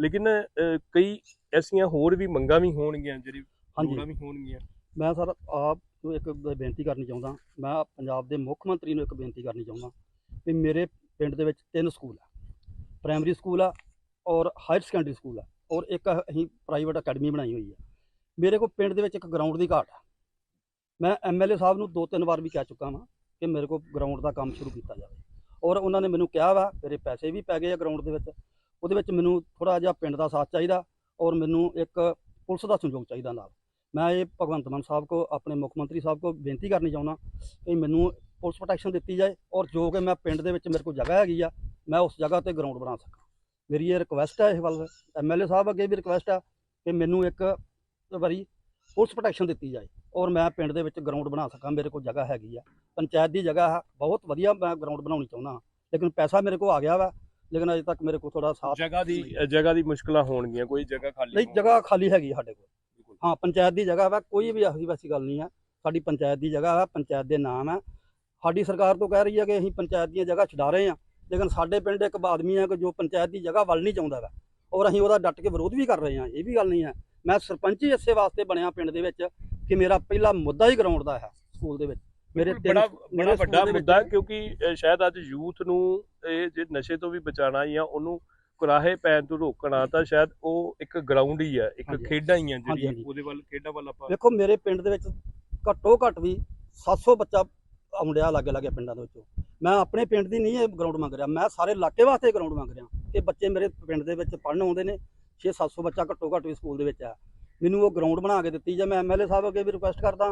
[SPEAKER 1] ਲੇਕਿਨ ਅਹ, ਕਈ ਐਸੀਆਂ ਹੋਰ ਵੀ ਮੰਗਾਂ ਵੀ ਹੋਣਗੀਆਂ ਜਿਹੜੀ
[SPEAKER 2] ਹਾਂਜੀ।
[SPEAKER 1] ਲੋੜਾਂ ਵੀ ਹੋਣਗੀਆਂ।
[SPEAKER 2] ਮੈਂ ਸਰ ਆਪ ਨੂੰ ਇੱਕ ਬ- ਬੇਨਤੀ ਕਰਨੀ ਚਾਹੁੰਦਾ ਮੈਂ ਪੰਜਾਬ ਦੇ ਮੁੱਖ ਮੰਤਰੀ ਨੂੰ ਇੱਕ ਬੇਨਤੀ ਕਰਨੀ ਚਾਹੁੰਦਾ ਵੀ ਮੇਰੇ ਪਿੰਡ ਦੇ ਵਿੱਚ ਤਿੰਨ ਸਕੂਲ ਆ। ਪ੍ਰਾਇਮਰੀ ਸਕੂਲ ਆ ਔਰ ਹਾਇਰ ਸੈਕੰਡਰੀ ਸਕੂਲ ਆ ਔਰ ਇੱਕ ਅਸੀਂ ਪ੍ਰਾਈਵੇਟ ਅਕੈਡਮੀ ਬਣਾਈ ਹੋਈ ਆ। ਮੇਰੇ ਕੋਲ ਪਿੰਡ ਦੇ ਵਿੱਚ ਇੱਕ ਗਰਾਊਂਡ ਦੀ ਘਾਟ ਆ। ਮੈਂ ਐਮਐਲਏ ਸਾਹਿਬ ਨੂੰ ਦੋ ਤਿੰਨ ਵਾਰ ਵੀ ਕਹਿ ਚੁੱਕਾ ਵਾਂ ਕਿ ਮੇਰੇ ਕੋਲ ਗਰਾਊਂਡ ਦਾ ਕੰਮ ਸ਼ੁਰੂ ਕੀਤਾ ਜਾਵੇ। ਔਰ ਉਹਨਾਂ ਨੇ ਮੈਨੂੰ ਕਿਹਾ ਵਾ ਮੇਰੇ ਪੈਸੇ ਵੀ ਪੈ ਗਏ ਆ ਗਰਾਊਂਡ ਦੇ ਵਿੱਚ। ਉਹਦੇ ਵਿੱਚ ਮੈਨੂੰ ਥੋੜਾ ਜਿਹਾ ਪਿੰਡ ਦਾ ਸਾਥ ਚਾਹੀਦਾ ਔਰ ਮੈਨੂੰ ਇੱਕ ਪੁਲਿਸ ਦਾ ਸੰਯੋਗ ਚਾਹੀਦਾ ਨਾਲ ਮੈਂ ਇਹ ਭਗਵੰਤ ਮਾਨ ਸਾਹਿਬ ਕੋ ਆਪਣੇ ਮੁੱਖ ਮੰਤਰੀ ਸਾਹਿਬ ਕੋ ਬੇਨਤੀ ਕਰਨੀ ਚਾਹੁੰਦਾ ਕਿ ਮੈਨੂੰ ਪੁਲਿਸ ਪ੍ਰੋਟੈਕਸ਼ਨ ਦਿੱਤੀ ਜਾਏ ਔਰ ਜੋ ਕਿ ਮੈਂ ਪਿੰਡ ਦੇ ਵਿੱਚ ਮੇਰੇ ਕੋਲ ਜਗ੍ਹਾ ਹੈਗੀ ਆ, ਮੈਂ ਉਸ ਜਗ੍ਹਾ ਤੇ ਗਰਾਊਂਡ ਬਣਾ ਸਕਾਂ ਮੇਰੀ ਇਹ ਰਿਕੁਐਸਟ ਹੈ ਇਹ ਵੱਲ ਐਮਐਲਏ ਸਾਹਿਬ ਅੱਗੇ ਵੀ ਰਿਕੁਐਸਟ ਆ ਕਿ ਮੈਨੂੰ ਇੱਕ ਵਾਰੀ ਪੁਲਿਸ ਪ੍ਰੋਟੈਕਸ਼ਨ ਦਿੱਤੀ ਜਾਏ ਔਰ ਮੈਂ ਪਿੰਡ ਦੇ ਵਿੱਚ ਗਰਾਊਂਡ ਬਣਾ ਸਕਾਂ, ਮੇਰੇ ਕੋਲ ਜਗ੍ਹਾ ਹੈਗੀ ਆ ਪੰਚਾਇਤ ਦੀ ਜਗ੍ਹਾ ਹੈ, ਬਹੁਤ ਵਧੀਆ ਮੈਂ ਗਰਾਊਂਡ ਬਣਾਉਣੀ ਚਾਹੁੰਦਾ ਹਾਂ। ਲੇਕਿਨ ਪੈਸਾ ਮੇਰੇ ਕੋਲ ਆ ਗਿਆ ਵਾ ਲੇਕਿਨ ਅਜੇ ਤੱਕ ਮੇਰੇ ਕੋਲ ਥੋੜਾ ਸਾਥ
[SPEAKER 1] ਜਗ੍ਹਾ ਦੀ ਜਗ੍ਹਾ ਦੀ ਮੁਸ਼ਕਲਾਂ ਹੋਣਗੀਆਂ ਕੋਈ ਜਗ੍ਹਾ ਖਾਲੀ
[SPEAKER 2] ਨਹੀਂ। ਜਗ੍ਹਾ ਖਾਲੀ ਹੈਗੀ ਆ ਸਾਡੇ ਕੋਲ। ਹਾਂ ਪੰਚਾਇਤ ਦੀ ਜਗ੍ਹਾ ਵਾ ਕੋਈ ਵੀ ਇਹੋ ਵੈਸੀ ਗੱਲ ਨਹੀਂ ਆ। ਸਾਡੀ ਪੰਚਾਇਤ ਦੀ ਜਗ੍ਹਾ ਵਾ ਪੰਚਾਇਤ ਦੇ ਨਾਮ ਹੈ ਸਾਡੀ ਸਰਕਾਰ ਤੋਂ ਕਹਿ ਰਹੀ ਹੈ ਕਿ ਅਸੀਂ ਪੰਚਾਇਤ ਦੀਆਂ ਜਗ੍ਹਾ ਛਡਾ ਰਹੇ ਹਾਂ ਲੇਕਿਨ ਸਾਡੇ ਪਿੰਡ ਇੱਕ ਆਦਮੀ ਹੈ ਕਿ ਜੋ ਪੰਚਾਇਤ ਦੀ ਜਗ੍ਹਾ ਵੱਲ ਨਹੀਂ ਚਾਹੁੰਦਾ ਵਾ। ਔਰ ਅਸੀਂ ਉਹਦਾ ਡਟ ਕੇ ਵਿਰੋਧ ਵੀ ਕਰ ਰਹੇ ਹਾਂ ਇਹ ਵੀ ਗੱਲ ਨਹੀਂ ਹੈ। ਮੈਂ ਸਰਪੰਚ ਹੀ ਇਸੇ ਵਾਸਤੇ ਬਣਿਆ ਪਿੰਡ ਦੇ ਵਿੱਚ ਕਿ ਮੇਰਾ ਪਹਿਲਾ ਮੁੱਦਾ ਹੀ ਗਰਾਊਂਡ ਦਾ ਹੈ ਸਕੂਲ ਦੇ ਵਿੱਚ। ਮੇਰੇ
[SPEAKER 1] ਬੜਾ ਬੜਾ ਵੱਡਾ ਮੁੱਦਾ ਕਿਉਂਕਿ ਸ਼ਾਇਦ ਅੱਜ ਯੂਥ ਨੂੰ ਇਹ ਜੇ ਨਸ਼ੇ ਤੋਂ ਵੀ ਬਚਾਣਾ ਜਾਂ ਉਹਨੂੰ ਕੁਰਾਹੇ ਪੈਣ ਤੋਂ ਰੋਕਣਾ ਤਾਂ ਸ਼ਾਇਦ ਉਹ ਇੱਕ ਗਰਾਊਂਡ ਹੀ ਹੈ ਇੱਕ। ਖੇਡਾਂ ਹੀ ਆ ਜਿਹੜੀ। ਉਹਦੇ ਵੱਲ ਖੇਡਾਂ ਵੱਲ ਆਪਾਂ
[SPEAKER 2] ਵੇਖੋ ਮੇਰੇ ਪਿੰਡ ਦੇ ਵਿੱਚ ਘੱਟੋ ਘੱਟ ਵੀ 700 ਬੱਚਾ ਆਉਂਦਿਆ ਲਾਗੇ ਲਾਗੇ ਪਿੰਡਾਂ ਦੇ ਵਿੱਚੋਂ ਮੈਂ ਆਪਣੇ ਪਿੰਡ ਦੀ ਨਹੀਂ ਇਹ ਗਰਾਊਂਡ ਮੰਗ ਰਿਹਾ ਮੈਂ ਸਾਰੇ ਇਲਾਕੇ ਵਾਸਤੇ ਗਰਾਊਂਡ ਮੰਗ ਰਿਹਾ ਕਿ ਬੱਚੇ ਮੇਰੇ ਪਿੰਡ ਦੇ ਵਿੱਚ ਪੜ੍ਹਨ ਆਉਂਦੇ ਨੇ 6-700 ਬੱਚਾ ਘੱਟੋ ਘੱਟ ਵੀ ਸਕੂਲ ਦੇ ਵਿੱਚ ਆ ਮੈਨੂੰ ਉਹ ਗਰਾਊਂਡ ਬਣਾ ਕੇ ਦਿੱਤੀ ਜਾਏ ਮੈਂ ਐਮਐਲਏ ਸਾਹਿਬ ਅੱਗੇ ਵੀ ਰਿਕੁਐਸਟ ਕਰਦਾ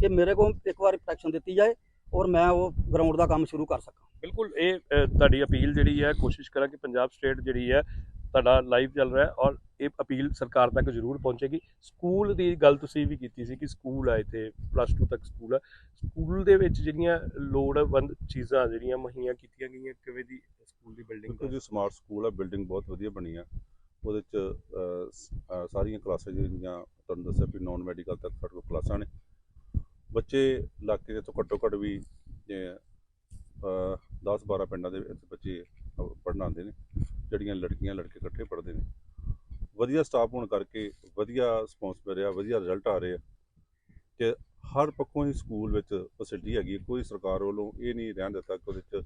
[SPEAKER 2] ਕਿ ਮੇਰੇ ਕੋਲ ਇੱਕ ਵਾਰੀ ਪ੍ਰੋਟੈਕਸ਼ਨ ਦਿੱਤੀ ਜਾਏ ਔਰ ਮੈਂ ਉਹ ਗਰਾਊਂਡ ਦਾ ਕੰਮ ਸ਼ੁਰੂ ਕਰ ਸਕਾਂ।
[SPEAKER 1] ਬਿਲਕੁਲ ਇਹ ਤੁਹਾਡੀ ਅਪੀਲ ਜਿਹੜੀ ਹੈ ਕੋਸ਼ਿਸ਼ ਕਰਾਂ ਕਿ ਪੰਜਾਬ ਸਟੇਟ ਜਿਹੜੀ ਹੈ ਤੁਹਾਡਾ ਲਾਈਵ ਚੱਲ ਰਿਹਾ ਹੈ ਔਰ ਇਹ ਅਪੀਲ ਸਰਕਾਰ ਤੱਕ ਜ਼ਰੂਰ ਪਹੁੰਚੇਗੀ। ਸਕੂਲ ਦੀ ਗੱਲ ਤੁਸੀਂ ਵੀ ਕੀਤੀ ਸੀ ਕਿ ਸਕੂਲ ਆ ਇੱਥੇ ਪਲੱਸ 2 ਤੱਕ ਸਕੂਲ ਆ। ਸਕੂਲ ਦੇ ਵਿੱਚ ਜਿਹੜੀਆਂ ਲੋੜਵੰਦ ਚੀਜ਼ਾਂ ਜਿਹੜੀਆਂ ਮੁਹੱਈਆ ਕੀਤੀਆਂ ਗਈਆਂ ਕਿਵੇਂ ਦੀ ਸਕੂਲ ਦੀ ਬਿਲਡਿੰਗ
[SPEAKER 3] ਬਿਲਕੁਲ ਜੀ ਸਮਾਰਟ ਸਕੂਲ ਆ ਬਿਲਡਿੰਗ ਬਹੁਤ ਵਧੀਆ ਬਣੀ ਆ। ਉਹਦੇ ਚ ਸਾਰੀਆਂ ਕਲਾਸਾਂ ਜਿਹੜੀਆਂ ਤੁਹਾਨੂੰ ਦੱਸਿਆ ਵੀ ਨਾਨ ਮੈਡੀਕਲ ਤੱਕ ਸਾਡੇ ਕੋਲ ਕਲਾਸਾਂ ਨੇ। ਬੱਚੇ ਇਲਾਕੇ ਦੇ ਤੋਂ ਘੱਟੋ ਘੱਟ ਵੀ 10 12 ਪਿੰਡਾਂ ਦੇ ਵਿੱਚ ਬੱਚੇ ਪੜ੍ਹਨ ਆਉਂਦੇ ਨੇ, ਜਿਹੜੀਆਂ ਲੜਕੀਆਂ ਲੜਕੇ ਇਕੱਠੇ ਪੜ੍ਹਦੇ ਨੇ। ਵਧੀਆ ਸਟਾਫ ਹੋਣ ਕਰਕੇ ਵਧੀਆ ਰਿਸਪੌਂਸ ਮਿਲ ਰਿਹਾ ਵਧੀਆ ਰਿਜ਼ਲਟ ਆ ਰਹੇ ਆ ਤੇ ਹਰ ਪੱਖੋਂ ਹੀ ਸਕੂਲ ਵਿੱਚ ਫੈਸਿਲਿਟੀ ਹੈਗੀ ਕੋਈ ਸਰਕਾਰ ਵੱਲੋਂ ਇਹ ਨਹੀਂ ਰਹਿਣ ਦਿੱਤਾ ਕਿ ਉਹਦੇ ਚ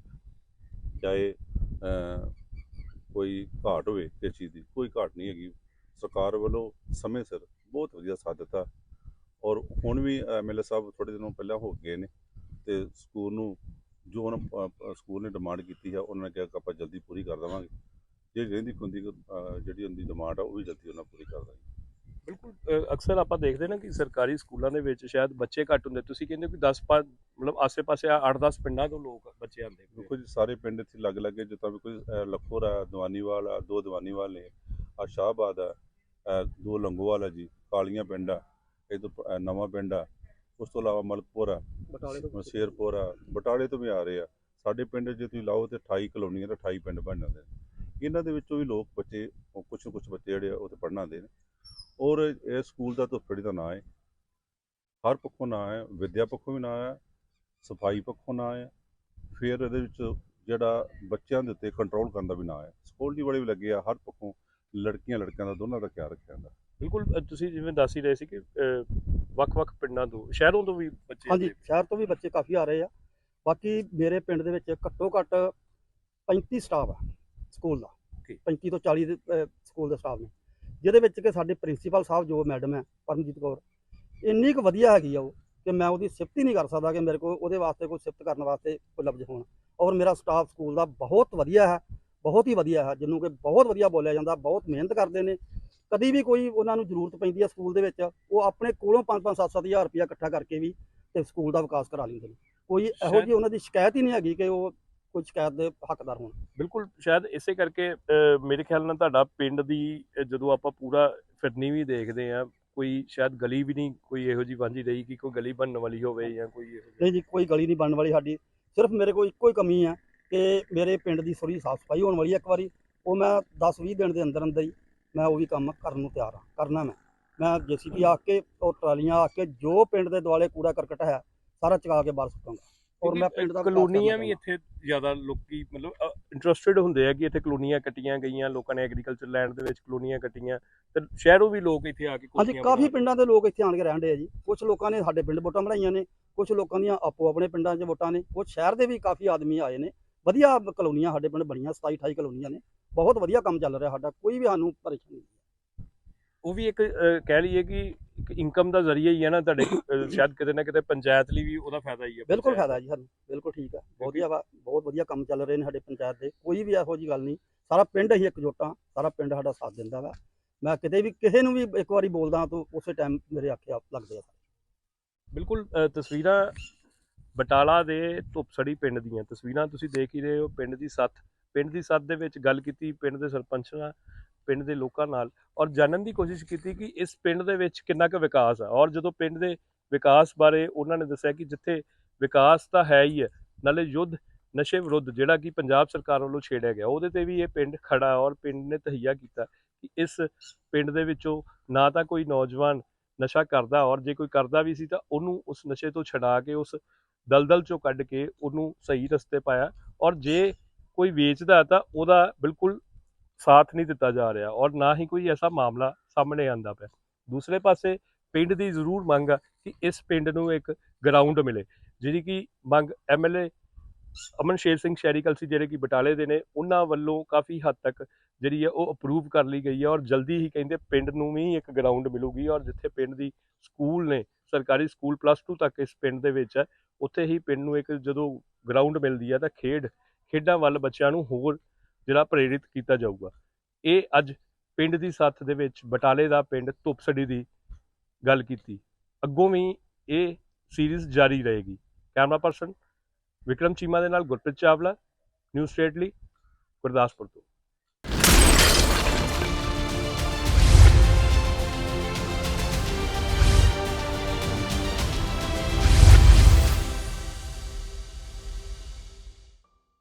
[SPEAKER 3] ਚਾਹੇ ਕੋਈ ਘਾਟ ਹੋਵੇ ਇਸ ਚੀਜ਼ ਦੀ। ਕੋਈ ਘਾਟ ਨਹੀਂ ਹੈਗੀ। ਸਰਕਾਰ ਵੱਲੋਂ ਸਮੇਂ ਸਿਰ ਬਹੁਤ ਵਧੀਆ ਸਾਥ ਦਿੱਤਾ। ਔਰ ਹੁਣ ਵੀ ਐਮਐਲਏ ਸਾਹਿਬ ਥੋੜੇ ਦਿਨੋਂ ਪਹਿਲਾਂ ਹੋ ਕੇ ਗਏ ਨੇ ਤੇ ਸਕੂਲ ਨੂੰ ਜੋ ਉਹਨਾਂ ਸਕੂਲ ਨੇ ਡਿਮਾਂਡ ਕੀਤੀ ਹੈ ਉਹਨਾਂ ਨੇ ਕਿਹਾ ਕਿ ਆਪਾਂ ਜਲਦੀ ਪੂਰੀ ਕਰ ਦੇਵਾਂਗੇ। ਜਿਹੜੀ ਰਹਿੰਦੀ ਖੁੰਦੀ ਜਿਹੜੀ ਉਹਦੀ ਡਿਮਾਂਡ ਆ ਉਹ ਵੀ ਜਲਦੀ ਉਹਨਾਂ ਪੂਰੀ ਕਰ ਦਾਂਗੇ
[SPEAKER 1] ਬਿਲਕੁਲ ਅਕਸਰ ਆਪਾਂ ਦੇਖਦੇ ਨਾ ਕਿ ਸਰਕਾਰੀ ਸਕੂਲਾਂ ਦੇ ਵਿੱਚ ਸ਼ਾਇਦ ਬੱਚੇ ਘੱਟ ਹੁੰਦੇ। ਤੁਸੀਂ ਕਹਿੰਦੇ ਕਿ 10 ਪੰਜ ਮਤਲਬ ਆਸੇ-ਪਾਸੇ 8-10 ਪਿੰਡਾਂ ਤੋਂ ਲੋਕ ਬੱਚੇ ਆਉਂਦੇ।
[SPEAKER 3] ਦੇਖੋ ਜੀ ਸਾਰੇ ਪਿੰਡ ਇੱਥੇ ਲੱਗ ਲੱਗੇ ਜਿੱਦਾਂ ਵੀ ਕੋਈ ਲਖੋਰ ਆ ਦਵਾਨੀਵਾਲ ਆ ਦੋ ਦਵਾਨੀਵਾਲ ਨੇ ਆ ਸ਼ਾਹਬਾਦ ਆ ਦੋ ਲੰਗੋਵਾਲ ਆ ਜੀ ਕਾਲੀਆਂ ਪਿੰਡ ਆ। ਇਹ ਤੋਂ ਨਵਾਂ ਪਿੰਡ ਆ। ਉਸ ਤੋਂ ਇਲਾਵਾ ਮਲਕਪੁਰ ਆ
[SPEAKER 2] ਬਟਾਲੇ ਤੋਂ
[SPEAKER 3] ਸ਼ੇਰਪੁਰ ਆ। ਬਟਾਲੇ ਤੋਂ ਵੀ ਆ ਰਹੇ ਆ। ਸਾਡੇ ਪਿੰਡ ਜੇ ਤੁਸੀਂ ਲਾਓ ਤੇ 28 ਕਲੋਨੀਆਂ ਤੇ 28 ਪਿੰਡ ਬਣ ਜਾਂਦੇ ਨੇ। ਇਹਨਾਂ ਦੇ ਵਿੱਚੋਂ ਵੀ ਲੋਕ ਬੱਚੇ ਕੁਝ ਕੁਝ ਬੱਚੇ ਜਿਹੜੇ ਉਹ ਤੇ ਪੜ੍ਹਨ ਆਉਂਦੇ ਨੇ। ਔਰ ਇਹ ਸਕੂਲ ਦਾ ਧੁੱਪੜੀ ਦਾ ਨਾਂ ਹੈ। ਹਰ ਪੱਖੋਂ ਨਾਂ ਹੈ ਵਿਦਿਆ ਪੱਖੋਂ ਵੀ ਨਾਂ ਹੈ ਸਫ਼ਾਈ ਪੱਖੋਂ ਨਾਂ ਹੈ। ਫਿਰ ਇਹਦੇ ਵਿੱਚ ਜਿਹੜਾ ਬੱਚਿਆਂ ਦੇ ਉੱਤੇ ਕੰਟਰੋਲ ਕਰਨ ਦਾ ਵੀ ਨਾਂ ਹੈ। ਸਿਕਿਉਰਿਟੀ ਵਾਲੇ ਵੀ ਲੱਗੇ ਆ ਹਰ ਪੱਖੋਂ ਲੜਕੀਆਂ ਲੜਕਿਆਂ ਦਾ ਦੋਨਾਂ ਦਾ ਖਿਆਲ ਰੱਖਿਆ ਜਾਂਦਾ।
[SPEAKER 1] ਬਿਲਕੁਲ ਅ, ਤੁਸੀਂ ਜਿਵੇਂ ਦੱਸ ਹੀ ਰਹੇ ਸੀ ਕਿ ਅ, ਵੱਖ-ਵੱਖ ਪਿੰਡਾਂ ਤੋਂ ਸ਼ਹਿਰੋਂ ਤੋਂ ਵੀ ਬੱਚੇ
[SPEAKER 2] ਹਾਂਜੀ
[SPEAKER 1] ਆਉਂਦੇ।
[SPEAKER 2] ਸ਼ਹਿਰ ਤੋਂ ਵੀ ਬੱਚੇ ਕਾਫੀ ਆ ਰਹੇ ਆ। ਬਾਕੀ ਮੇਰੇ ਪਿੰਡ ਦੇ ਵਿੱਚ ਘੱਟੋ ਘੱਟ 35 ਸਟਾਫ ਆ ਸਕੂਲ ਦਾ।
[SPEAKER 1] ਠੀਕ।
[SPEAKER 2] 35 ਤੋਂ 40 ਦੇ ਅਹ, ਸਕੂਲ ਦੇ ਸਟਾਫ ਨੇ। ਜਿਹਦੇ ਵਿੱਚ ਕਿ ਸਾਡੇ ਪ੍ਰਿੰਸੀਪਲ ਸਾਹਿਬ ਜੋ ਮੈਡਮ ਹੈ ਪਰਮਜੀਤ ਕੌਰ ਇੰਨੀ ਕੁ ਵਧੀਆ ਹੈਗੀ ਆ ਉਹ ਕਿ ਮੈਂ ਉਹਦੀ ਸਿਫਤ ਹੀ ਨਹੀਂ ਕਰ ਸਕਦਾ ਕਿ ਮੇਰੇ ਕੋਲ ਉਹਦੇ ਵਾਸਤੇ ਕੋਈ ਸਿਫਤ ਕਰਨ ਵਾਸਤੇ ਕੋਈ ਲਫ਼ਜ਼ ਹੋਣ। ਔਰ ਮੇਰਾ ਸਟਾਫ ਸਕੂਲ ਦਾ ਬਹੁਤ ਵਧੀਆ ਹੈ ਬਹੁਤ ਹੀ ਵਧੀਆ ਹੈ ਜਿਹਨੂੰ ਕਿ ਬਹੁਤ ਵਧੀਆ ਬੋਲਿਆ ਜਾਂਦਾ ਬਹੁਤ ਮਿਹਨਤ ਕਰਦੇ ਨੇ। ਕਦੀ ਵੀ ਕੋਈ ਉਹਨਾਂ ਨੂੰ ਜ਼ਰੂਰਤ ਪੈਂਦੀ ਹੈ ਸਕੂਲ ਦੇ ਵਿੱਚ ਉਹ ਆਪਣੇ ਕੋਲੋਂ 5-5 7-7 ਹਜ਼ਾਰ ਰੁਪਇਆ ਇਕੱਠਾ ਕਰਕੇ ਵੀ ਤੇ ਸਕੂਲ ਦਾ ਵਿਕਾਸ ਕਰਾ ਲੈਂਦੇ ਨੇ। ਕੋਈ ਇਹੋ ਜਿਹੀ ਉਹਨਾਂ ਦੀ ਸ਼ਿਕਾਇਤ ਹੀ ਨਹੀਂ ਹੈਗੀ ਕਿ ਉਹ ਕੋਈ ਸ਼ਿਕਾਇਤ ਦੇ ਹੱਕਦਾਰ ਹੋਣ।
[SPEAKER 1] ਬਿਲਕੁਲ ਸ਼ਾਇਦ ਇਸੇ ਕਰਕੇ ਮੇਰੇ ਖਿਆਲ ਨਾਲ ਤੁਹਾਡਾ ਪਿੰਡ ਦੀ ਜਦੋਂ ਆਪਾਂ ਪੂਰਾ ਫਿਰਨੀ ਵੀ ਦੇਖਦੇ ਆ ਕੋਈ ਸ਼ਾਇਦ ਗਲੀ ਵੀ ਨਹੀਂ ਕੋਈ ਇਹੋ ਜੀ ਵਾਂਝੀ ਰਹੀ ਕਿ ਕੋਈ ਗਲੀ ਬਣਨ ਵਾਲੀ ਹੋਵੇ ਜਾਂ ਕੋਈ ਇਹੋ
[SPEAKER 2] ਨਹੀਂ ਜੀ ਕੋਈ ਗਲੀ ਨਹੀਂ ਬਣਨ ਵਾਲੀ ਸਾਡੀ। ਸਿਰਫ ਮੇਰੇ ਕੋਲ ਇੱਕੋ ਹੀ ਕਮੀ ਹੈ ਕਿ ਮੇਰੇ ਪਿੰਡ ਦੀ ਥੋੜੀ ਸਾਫ਼ ਸਫ਼ਾਈ ਹੋਣ ਵਾਲੀ ਹੈ ਇੱਕ ਵਾਰੀ। ਉਹ ਮੈਂ 10-20 ਦਿਨ ਦੇ ਅੰਦਰ ਅੰਦਰ ਹੀ ਮੈਂ ਉਹ ਵੀ ਕੰਮ ਕਰਨ ਨੂੰ ਤਿਆਰ ਹਾਂ ਕਰਨਾ ਮੈਂ। ਮੈਂ ਜੇਸੀਬੀ ਆ ਕੇ ਉਹ ਟਰਾਲੀਆਂ ਆ ਕੇ ਜੋ ਪਿੰਡ ਦੇ ਦੁਆਲੇ ਕੂੜਾ ਕਰਕਟ ਹੈ ਸਾਰਾ ਚਕਾ ਕੇ ਬਾਹਰ ਸੁੱਟਾਂਗਾ। ਔਰ ਮੈਂ ਪਿੰਡ ਦਾ
[SPEAKER 1] ਕਲੋਨੀਆਂ ਵੀ ਇੱਥੇ ਜ਼ਿਆਦਾ ਲੋਕੀ ਮਤਲਬ ਇੰਟਰਸਟਿਡ ਹੁੰਦੇ ਆ ਕਿ ਇੱਥੇ ਕਲੋਨੀਆਂ ਕੱਟੀਆਂ ਗਈਆਂ ਲੋਕਾਂ ਨੇ ਐਗਰੀਕਲਚਰ ਲੈਂਡ ਦੇ ਵਿੱਚ ਕਲੋਨੀਆਂ ਕੱਟੀਆਂ। ਤੇ ਸ਼ਹਿਰੋਂ ਵੀ ਲੋਕ ਇੱਥੇ ਆ ਕੇ
[SPEAKER 2] ਹਾਂਜੀ ਕਾਫੀ ਪਿੰਡਾਂ ਦੇ ਲੋਕ ਇੱਥੇ ਆਣ ਕੇ ਰਹਿਣ ਦੇ ਆ ਜੀ। ਕੁਝ ਲੋਕਾਂ ਨੇ ਸਾਡੇ ਪਿੰਡ ਵੋਟਾਂ ਬਣਾਈਆਂ ਨੇ ਕੁਝ ਲੋਕਾਂ ਦੀਆਂ ਆਪੋ ਆਪਣੇ ਪਿੰਡਾਂ 'ਚ ਵੋਟਾਂ ਨੇ ਕੁਝ ਸ਼ਹਿਰ ਦੇ ਵੀ ਕਾਫੀ ਆਦਮੀ ਆਏ ਨੇ। ਵਧੀਆ ਕਲੋਨੀਆਂ ਸਾਡੇ ਪਿੰਡ ਬਣੀਆਂ 27 28 ਕਲੋਨੀਆਂ ਨੇ। ਬਹੁਤ ਵਧੀਆ ਕੰਮ ਚੱਲ ਰਿਹਾ ਸਾਡਾ ਕੋਈ ਵੀ ਸਾਨੂੰ ਪਰੇਸ਼ਾਨੀ ਨਹੀਂ
[SPEAKER 1] ਉਹ ਵੀ ਇੱਕ ਕਹਿ ਲਈਏ ਕਿ ਇੱਕ ਇਨਕਮ ਦਾ ਜ਼ਰੀਆ ਹੀ ਹੈ ਨਾ ਤੁਹਾਡੇ ਸ਼ਾਇਦ ਕਿਤੇ ਨਾ ਕਿਤੇ ਪੰਚਾਇਤ ਲਈ ਵੀ ਉਹਦਾ ਫਾਇਦਾ ਹੀ ਹੈ
[SPEAKER 2] ਬਿਲਕੁਲ ਫਾਇਦਾ ਜੀ ਸਾਨੂੰ ਬਿਲਕੁਲ ਠੀਕ ਆ ਵਧੀਆ ਵਾ ਬਹੁਤ ਵਧੀਆ ਕੰਮ ਚੱਲ ਰਹੇ ਨੇ ਸਾਡੇ ਪੰਚਾਇਤ ਦੇ ਕੋਈ ਵੀ ਇਹੋ ਜੀ ਗੱਲ ਨਹੀਂ। ਸਾਰਾ ਪਿੰਡ ਹੀ ਇਕਜੁੱਟਾਂ ਸਾਰਾ ਪਿੰਡ ਸਾਡਾ ਸਾਥ ਦਿੰਦਾ ਵਾ। ਮੈਂ ਕਿਤੇ ਵੀ ਕਿਸੇ ਨੂੰ ਵੀ ਇੱਕ ਵਾਰੀ ਬੋਲਦਾ ਤਾਂ ਉਸੇ ਟਾਈਮ ਮੇਰੇ ਆਖੇ ਆਪ ਲੱਗਦੇ ਆ
[SPEAKER 1] ਬਿਲਕੁਲ ਅ, ਤਸਵੀਰਾਂ ਬਟਾਲਾ ਦੇ ਧੁੱਪਸੜੀ ਪਿੰਡ ਦੀਆਂ ਤਸਵੀਰਾਂ ਤੁਸੀਂ ਦੇਖ ਹੀ ਰਹੇ ਹੋ ਪਿੰਡ ਦੀ ਸੱਥ ਪਿੰਡ ਦੀ ਸੱਥ ਦੇ ਵਿੱਚ ਗੱਲ ਕੀਤੀ, ਪਿੰਡ ਦੇ ਸਰਪੰਚ ਨਾਲ, ਪਿੰਡ ਦੇ ਲੋਕਾਂ ਨਾਲ ਔਰ ਜਾਣਨ ਦੀ ਕੋਸ਼ਿਸ਼ ਕੀਤੀ ਕਿ ਇਸ ਪਿੰਡ ਦੇ ਵਿੱਚ ਕਿੰਨਾ ਕੁ ਵਿਕਾਸ ਆ। ਔਰ ਜਦੋਂ ਪਿੰਡ ਦੇ ਵਿਕਾਸ ਬਾਰੇ ਉਹਨਾਂ ਨੇ ਦੱਸਿਆ ਕਿ ਜਿੱਥੇ ਵਿਕਾਸ ਤਾਂ ਹੈ ਹੀ ਹੈ, ਨਾਲੇ ਯੁੱਧ ਨਸ਼ੇ ਵਿਰੁੱਧ ਜਿਹੜਾ ਕਿ ਪੰਜਾਬ ਸਰਕਾਰ ਵੱਲੋਂ ਛੇੜਿਆ ਗਿਆ, ਉਹਦੇ ਤੇ ਵੀ ਇਹ ਪਿੰਡ ਖੜਾ ਔਰ ਪਿੰਡ ਨੇ ਤਹਈਆ ਕੀਤਾ ਕਿ ਇਸ ਪਿੰਡ ਦੇ ਵਿੱਚੋਂ ਨਾ ਤਾਂ ਕੋਈ ਨੌਜਵਾਨ ਨਸ਼ਾ ਕਰਦਾ ਔਰ ਜੇ ਕੋਈ ਕਰਦਾ ਵੀ ਸੀ ਤਾਂ ਉਹਨੂੰ ਉਸ ਨਸ਼ੇ ਤੋਂ ਛਡਾ ਕੇ ਉਸ ਦਲਦਲ ਚੋਂ ਕੱਢ ਕੇ ਉਹਨੂੰ ਸਹੀ ਰਸਤੇ ਪਾਇਆ ਔਰ ਜੇ ਕੋਈ ਵੇਚਦਾ ਤਾਂ ਉਹਦਾ ਬਿਲਕੁਲ ਸਾਥ ਨਹੀਂ ਦਿੱਤਾ ਜਾ ਰਿਹਾ ਔਰ ਨਾ ਹੀ ਕੋਈ ਐਸਾ ਮਾਮਲਾ ਸਾਹਮਣੇ ਆਂਦਾ ਪਿਆ। ਦੂਸਰੇ ਪਾਸੇ ਪਿੰਡ ਦੀ ਜ਼ਰੂਰ ਮੰਗ ਆ ਕਿ ਇਸ ਪਿੰਡ ਨੂੰ ਇੱਕ ਗਰਾਊਂਡ ਮਿਲੇ, ਜਿਹੜੀ ਕਿ ਮੰਗ ਐਮਐਲਏ ਅਮਨ ਸ਼ੇਰ ਸਿੰਘ ਸ਼ੈਰੀਕਲ ਸੀ, ਜਿਹੜੇ ਕਿ ਬਟਾਲੇ ਦੇ ਨੇ, ਉਹਨਾਂ ਵੱਲੋਂ ਕਾਫੀ ਹੱਦ ਤੱਕ ਜਿਹੜੀ ਹੈ ਉਹ ਅਪਰੂਵ ਕਰ ਲਈ ਗਈ ਹੈ ਔਰ ਜਲਦੀ ਹੀ ਕਹਿੰਦੇ ਪਿੰਡ ਨੂੰ ਵੀ ਇੱਕ ਗਰਾਊਂਡ ਮਿਲੂਗੀ ਔਰ ਜਿੱਥੇ ਪਿੰਡ ਦੀ ਸਕੂਲ ਨੇ, ਸਰਕਾਰੀ ਸਕੂਲ ਪਲੱਸ 2 ਤੱਕ ਇਸ ਪਿੰਡ ਦੇ ਵਿੱਚ ਹੈ, ਉੱਥੇ ਹੀ ਪਿੰਡ ਨੂੰ ਇੱਕ ਜਦੋਂ ਗਰਾਊਂਡ ਮਿਲਦੀ ਹੈ ਤਾਂ ਖੇਡ ਖੇਡਾਂ ਵੱਲ ਬੱਚਿਆਂ ਨੂੰ ਹੋਰ ਜਿਹੜਾ ਪ੍ਰੇਰਿਤ ਕੀਤਾ ਜਾਊਗਾ। ਇਹ ਅੱਜ ਪਿੰਡ ਦੀ ਸੱਥ ਦੇ ਵਿੱਚ ਬਟਾਲੇ ਦਾ ਪਿੰਡ ਧੁੱਪਸੜੀ ਦੀ ਗੱਲ ਕੀਤੀ। ਅੱਗੋਂ ਵੀ ਇਹ ਸੀਰੀਜ਼ ਜਾਰੀ ਰਹੇਗੀ। ਕੈਮਰਾ ਪਰਸਨ ਵਿਕਰਮ ਚੀਮਾ ਦੇ ਨਾਲ ਗੁਰਪ੍ਰੀਤ ਚਾਵਲਾ, ਨਿਊਜ਼ ਸਟੇਟ ਗੁਰਦਾਸਪੁਰ ਤੋਂ।